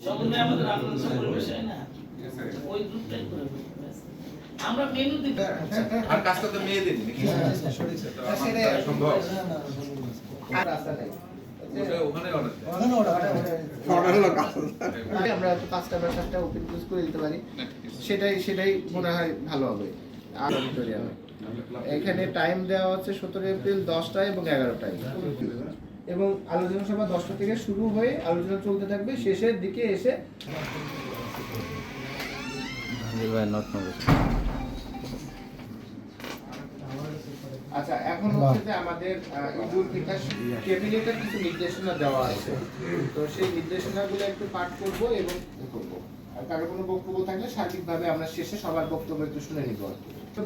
সমন্বয় আমাদের আলোচনা পরিবেশ হয় না? ওই গ্রুপটাই করে আমরা মেনু দিতে আর কাজটা তো মেয়েদের নাকি সেটা আমার দ্বারা সম্ভব। রাস্তা নেই ওটা ওখানে অর্ডার আমরা পাঁচটা বা সাতটা ওপেন ক্লোজ করে দিতে পারি। সেটাই সেটাই মনে হয় ভালো হবে। এখানে টাইম দেওয়া হচ্ছে সতেরো এপ্রিল দশটায় এবং এগারোটায়। এবং আলোচনা সভা দশটা থেকে শুরু হয়ে আলোচনা চলতে থাকবে। শেষের দিকে এসে আচ্ছা এখন হচ্ছে যে আমাদের ঈদুল ফিতর ক্যাবিনেটের কিছু নির্দেশনা দেওয়া আছে। তো সেই নির্দেশনাগুলো একটু পাঠ করব এবং করব আর কারও কোনো বক্তব্য থাকলে সার্বিকভাবে আমরা শেষে সবার বক্তব্য একটু শুনে নিব।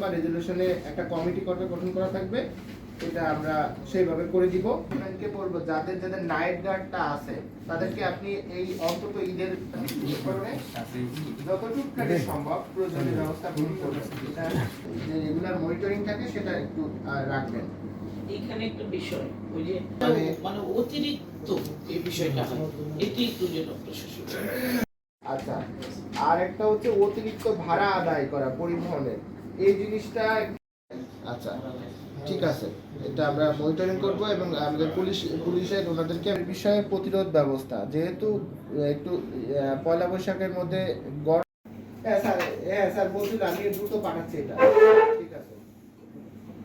বা রেজলিউশনে একটা কমিটি করবে গঠন করা থাকবে। এটা আমরা সেইভাবে করে দিব। কে বলব যাদের যাদের নাইট গার্ডটা আছে তাদেরকে আপনি এই অন্তত ঈদের করবে যতটুকু সম্ভব প্রয়োজনীয় ব্যবস্থা গ্রহণ করবেন। যে রেগুলার মনিটরিং থাকে সেটা একটু রাখবেন। এখানে একটা বিষয় ওই যে মানে- মানে অতিরিক্ত এই বিষয়টা হয় এটি একটু যে ডক্টর আচ্ছা আর একটা হচ্ছে অতিরিক্ত ভাড়া আদায় করা পরিবহনের। এই জিনিসটা আচ্ছা ঠিক আছে। এটা আমরা মনিটরিং করব এবং আমাদের পুলিশ পুলিশের ওনাদেরকে বিষয়ে প্রতিরোধ ব্যবস্থা। যেহেতু একটু পয়লা বৈশাখের মধ্যে গরম হ্যাঁ স্যার হ্যাঁ স্যার, বলছিল আমি দ্রুত পাঠাচ্ছি এটা। ঠিক আছে।